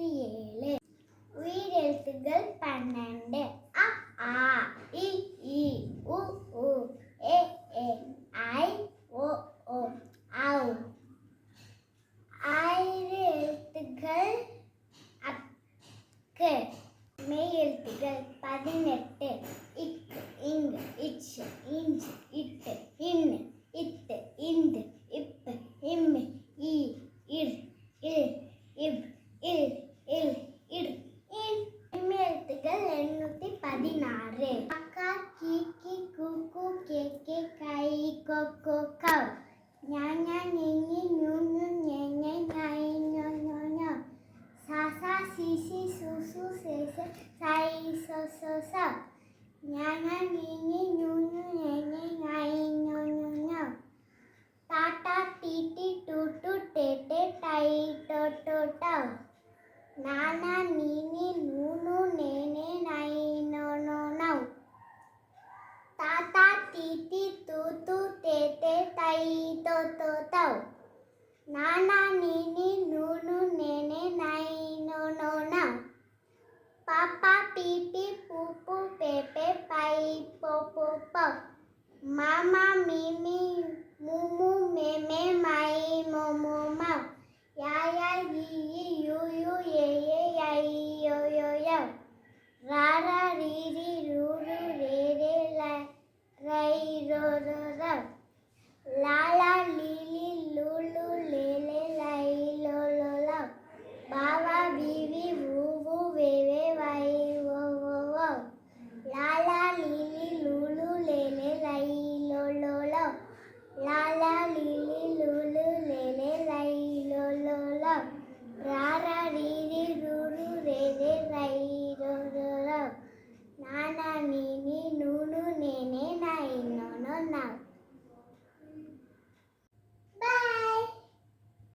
இருபத்தி ஏழு. உயிர் எழுத்துக்கள் பன்னெண்டு. அ ஆ இ இ உ உ ஏ ஏ ஐ ஓ ஓ ஔ. ஆயிரம் எழுத்துக்கள் அக்கு. மெய் எழுத்துக்கள் பதினெட்டு. இக் இங் இச் inch. re. Kaka, kiki, kuku, keke, kai, koko, kau. Nya, nya, nye, nye, nyu, nyu, nye, si, si, su, su, se, se, sa, i, so, so, so. Nya, nya, nye, nye, nyu, nyu, nye, nye, nye, nyo, ti, ti, tu, tu, te, te, ta, i, to, to, to. నానా నీని నూను నేనే నైనోనోనా పాప పీపి పూపు Pepe పై పోపు మామ మిమి ముము మేమే my momo మా యా ఈ యు యు ఏ ఏ ఐ యో యో యో రా రా రీ రీ రు రు రే రే రై రో రో రా లీ